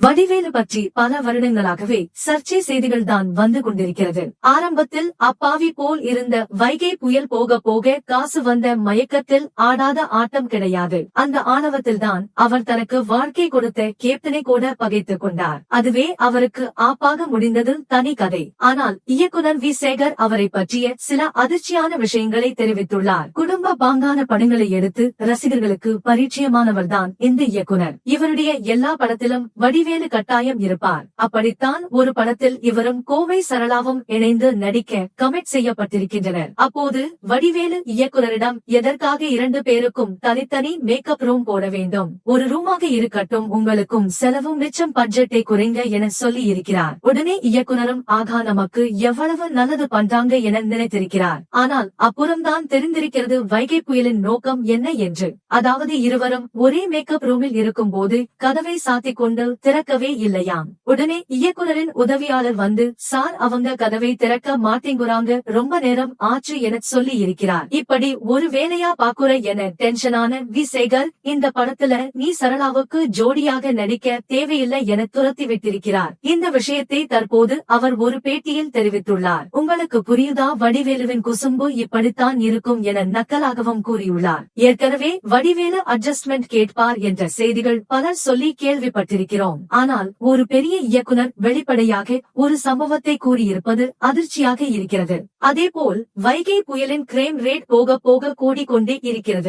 வடிவேலு பற்றி பல வருடங்களாகவே சர்ச்சை செய்திகள் தான் வந்து கொண்டிருக்கிறது. ஆரம்பத்தில் அப்பாவி போல் இருந்த வைகை புயல் போக போக காசு வந்த மயக்கத்தில் ஆடாத ஆட்டம் கிடையாது. அந்த ஆணவத்தில் தான் அவர் தனக்கு வாழ்க்கை கொடுத்த கேப்டனை கூட பகைத்துக் கொண்டார். அதுவே அவருக்கு ஆப்பாக முடிந்தது தனி கதை. ஆனால் இயக்குனர் வி. சேகர் அவரை பற்றிய சில அதிர்ச்சியான விஷயங்களை தெரிவித்துள்ளார். குடும்ப பாங்கான படங்களை எடுத்து ரசிகர்களுக்கு பரிச்சயமானவர்தான் இந்த இயக்குனர். இவருடைய எல்லா படத்திலும் வடிவேலு கட்டாயம் இருப்பார். அப்படித்தான் ஒரு படத்தில் இவரும் கோவை சரளாவும் இணைந்து நடிக்க கமிட் செய்யப்பட்டிருக்கின்றனர். அப்போது வடிவேலு இயக்குநரிடம் எதற்காக இரண்டு பேருக்கும் தனித்தனி மேக்கப் ரூம் போட வேண்டும்? ஒரு ரூமாக இருக்கட்டும் உங்களுக்கும் செலவும் மிச்சம் பட்ஜெட்டை குறைங்க என சொல்லி இருக்கிறார். உடனே இயக்குனரும் ஆகா நமக்கு எவ்வளவு நல்லது பண்றாங்க என நினைத்திருக்கிறார். ஆனால் அப்புறம்தான் தெரிந்திருக்கிறது வைகை புயலின் நோக்கம் என்ன என்று. அதாவது இருவரும் ஒரே மேக்கப் ரூமில் இருக்கும் போது கதவை சாத்திக் கொண்டு திற திறக்கவே இல்லையாம். உடனே இயக்குனரின் உதவியாளர் வந்து சார் அவங்க கதவை திறக்க மாட்டேங்குறாங்க. ரொம்ப நேரம் ஆச்சு என சொல்லி இருக்கிறார். இப்படி ஒரு வேலையா பாக்குற என டென்ஷனான வி. சேகர் இந்த படத்துல நீ சரளாவுக்கு ஜோடியாக நடிக்க தேவையில்லை என துரத்தி விட்டிருக்கிறார். இந்த விஷயத்தை தற்போது அவர் ஒரு பேட்டியில் தெரிவித்துள்ளார். உங்களுக்கு புரியுதா? வடிவேலுவின் குசும்பு இப்படித்தான் இருக்கும் என நக்கலாகவும் கூறியுள்ளார். ஏற்கனவே வடிவேலு அட்ஜஸ்ட்மெண்ட் கேட்பார் என்ற செய்திகள் பலர் சொல்லி கேள்விப்பட்டிருக்கிறோம். ஆனால் ஒரு பெரிய இயக்குனர் வெளிப்படையாக ஒரு சம்பவத்தை கூறியிருப்பது அதிர்ச்சியாக இருக்கிறது. அதேபோல் வைகை புயலின் கிரேம் ரேட் போக போக கூடிக்கொண்டே இருக்கிறது.